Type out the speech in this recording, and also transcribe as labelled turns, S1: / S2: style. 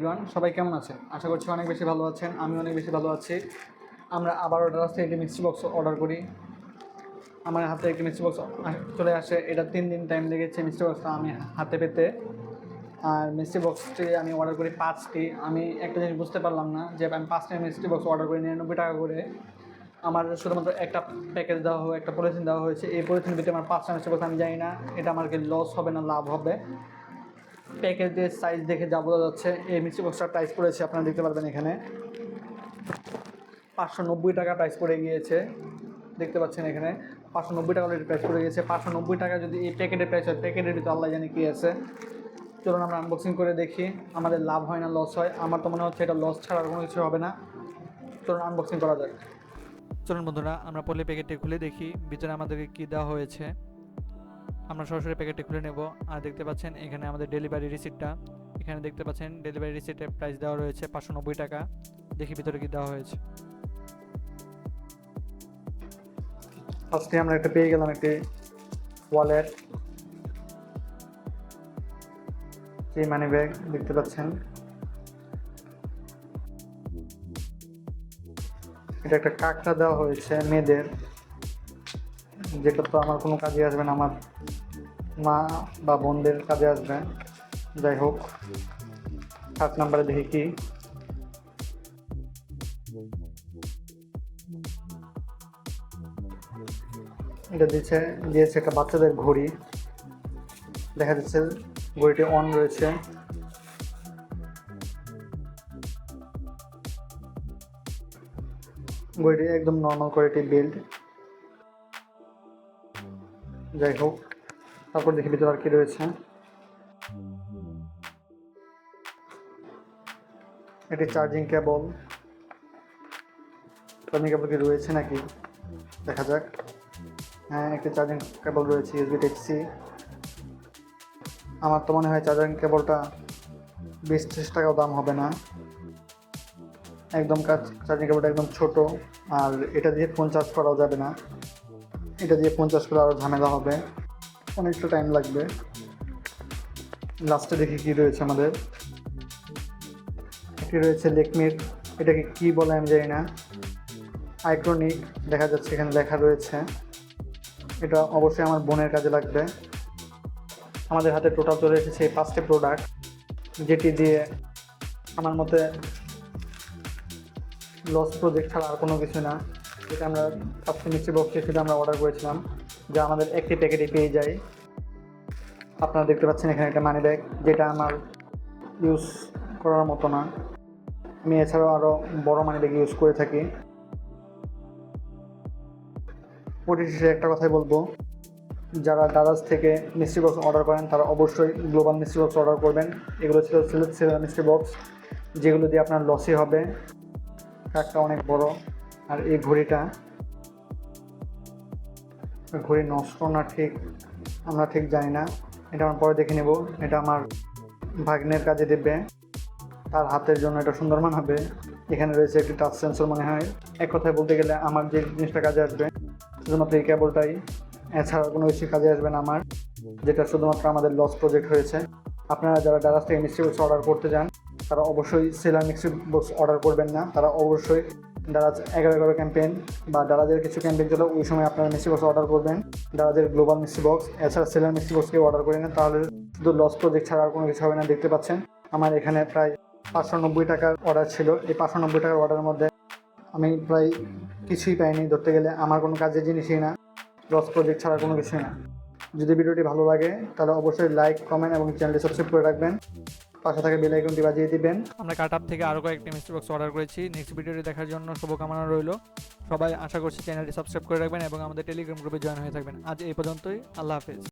S1: Everyone সবাই কেমন আছেন? আশা করছি অনেক বেশি ভালো আছেন, আমি অনেক বেশি ভালো আছি। আমরা আবার অর্ডার আসতে একটি মিক্সি বক্স অর্ডার করি। আমার হাতে একটি মিক্সি বক্স চলে আসে। এটা তিন দিন টাইম লেগেছে মিক্সি বক্সটা আমি হাতে পেতে। আর মিষ্টি বক্সটি আমি অর্ডার করি পাঁচটি। আমি একটা জিনিস বুঝতে পারলাম না যে আমি পাঁচটি মিষ্টি বক্স অর্ডার করি নিরানব্বই টাকা করে। আমার শুধুমাত্র একটা প্যাকেজ দেওয়া হয় একটা পলিথিন দেওয়া হয়েছে। এই পলিথিন ভিতরে আমার পাঁচটা মিষ্টি বক্স আমি জানি না। এটা আমার কি লস হবে না, লাভ হবে। প্যাকেজ দিয়ে সাইজ দেখে যা বোঝা যাচ্ছে, এই মিষ্টি বক্সটার প্রাইস পড়েছে আপনারা দেখতে পারবেন এখানে। পাঁচশো নব্বই টাকা প্রাইস পড়ে গিয়েছে, দেখতে পাচ্ছেন এখানে। পাঁচশো নব্বই টাকা অলরেডি প্রাইস পড়ে গিয়েছে। পাঁচশো নব্বই টাকা যদি এই প্যাকেটের প্রাইস হয় প্যাকেটের ভিতরে আল্লাহ জানি কী আছে। চলুন আমরা আনবক্সিং করে দেখি, আমাদের লাভ হয় না লস হয়। আমার তো মনে হচ্ছে এটা লস ছাড়া কোনো কিছু হবে না। চলুন আনবক্সিং করা যাক। চলুন বন্ধুরা, আমরা পরে প্যাকেটটি খুলে দেখি, ভিতরে আমাদেরকে কী দেওয়া হয়েছে। আমরা সরাসরি প্যাকেটটি খুলে নেব। আর দেখতে পাচ্ছেন, এখানে আমাদের ডেলিভারি রিসিপ্টটা এখানে দেখতে পাচ্ছেন ডেলিভারি রিসিপ্টের প্রাইস দেওয়া রয়েছে পাঁচশো নব্বই টাকা। দেখি ভিতরে কি দেওয়া হয়েছে। ফার্স্টে আমরা একটা পেয়ে গেলাম একটি ওয়ালেট এই মানি ব্যাগ দেখতে পাচ্ছেন। এটা একটা কাকটা দেওয়া হয়েছে মেয়েদের। যেটা তো আমার কোনো কাজে আসবে না, আমার মা বা বোনদের কাজে আসবে। যাই হোক সাত নাম্বারে দেখি কি। এটা দিচ্ছে দিয়েছে একটা বাচ্চাদের ঘড়ি। দেখা যাচ্ছে ঘড়িটি অন রয়েছে। ঘড়িটি একদম নর্মাল কোয়ালিটি বিল্ড যাই হোক, তারপর দেখি ভিতরে আর কি রয়েছে। এটি চার্জিং কেবল চার্জিং কেবল কি রয়েছে নাকি? দেখা যাক। হ্যাঁ একটি চার্জিং কেবল রয়েছে ইউএসবি টাইপ সি আমার তো মনে হয় চার্জিং কেবলটা বিশ ত্রিশ টাকাও দাম হবে না। একদম কাজ চার্জিং কেবলটা একদম ছোট, আর এটা দিয়ে ফোন চার্জ করাও যাবে না। এটা দিয়ে পঞ্চাশ করে আরও ঝামেলা হবে। অনেকটা টাইম লাগবে। লাস্টে দেখি কি রয়েছে আমাদের। একটি রয়েছে লেকমির? এটাকে কি বলে আমি জানি না। আইক্রনিক দেখা যাচ্ছে এখানে লেখা রয়েছে। এটা অবশ্যই আমার বোনের কাজে লাগবে। আমাদের হাতে টোটাল চলে এসেছে এই পাঁচটি প্রোডাক্ট যেটি দিয়ে আমার মতে লস প্রজেক্ট ছাড়া আর কোনো কিছু না। যেটা আমরা পাঁচটি মিষ্টি বক্স সেটা আমরা অর্ডার করেছিলাম, যা আমাদের একটি প্যাকেটে পেয়ে যায়। আপনারা দেখতে পাচ্ছেন এখানে একটা মানি ব্যাগ যেটা আমার ইউজ করার মতো না। আমি এছাড়াও আরও বড় মানি ব্যাগ ইউজ করে থাকি। পরিশেষে একটা কথাই বলব, যারা দারাজ থেকে মিষ্টি বক্স অর্ডার করেন, তারা অবশ্যই গ্লোবাল মিষ্টি বক্স অর্ডার করবেন। এগুলো ছিল সিলেট সিলেট মিষ্টি বক্স যেগুলো দিয়ে আপনার লসই হবে। কাকটা অনেক বড়। আর এই ঘড়িটা ঘড়ি নষ্ট না ঠিক, আমরা ঠিক জানি না। এটা আমার পরে দেখে নেব। এটা আমার ভাগ্নের কাজে দেবে। তার হাতের জন্য এটা সুন্দর মানাবে এখানে রয়েছে একটি টাচ সেন্সর মনে হয়। এক কথায় বলতে গেলে আমার যে জিনিসটা কাজে আসবে, শুধুমাত্র এই কেবলটাই এছাড়া কোনো কিছু কাজে আসবে না আমার, যেটা শুধুমাত্র আমাদের লস প্রজেক্ট হয়েছে। আপনারা যারা ডারাস থেকে মিক্সি বক্স অর্ডার করতে যান, তারা অবশ্যই সেলার মিক্সি বক্স অর্ডার করবেন না। তারা অবশ্যই দারাজ এগারো এগারো ক্যাম্পেইন বা দারাজের কিছু ক্যাম্পেইন চলে, ওই সময় আপনারা মিষ্টি বক্স অর্ডার করবেন। দারাজের গ্লোবাল মিক্সি বক্স এছাড়া সেলার মিক্সি বক্স কেউ অর্ডার করে নেন। তাহলে শুধু লস প্রজেক্ট ছাড়া আর কোনো কিছু হবে না, দেখতে পাচ্ছেন। আমার এখানে প্রায় পাঁচশো নব্বই টাকার অর্ডার ছিল। এই পাঁচশো নব্বই টাকার অর্ডারের মধ্যে আমি প্রায় কিছুই পাইনি। ধরতে গেলে আমার কোনো কাজের জিনিসই না লস প্রজেক্ট ছাড়া কোনো কিছুই না। যদি ভিডিওটি ভালো লাগে, তাহলে অবশ্যই লাইক কমেন্ট এবং চ্যানেলটি সাবস্ক্রাইব করে রাখবেন। পাশে থাকা বেল আইকনটি বাজিয়ে দিবেন। আমরা কাট আপ থেকে আরও কয়েকটি মিস্টার বক্স অর্ডার করেছি। নেক্সট ভিডিওটি দেখার জন্য শুভকামনা রইল। সবাই আশা করছি চ্যানেলটি সাবস্ক্রাইব করে রাখবেন এবং আমাদের টেলিগ্রাম গ্রুপে জয়েন হয়ে থাকবেন। আজ এই পর্যন্তই। আল্লাহ হাফেজ।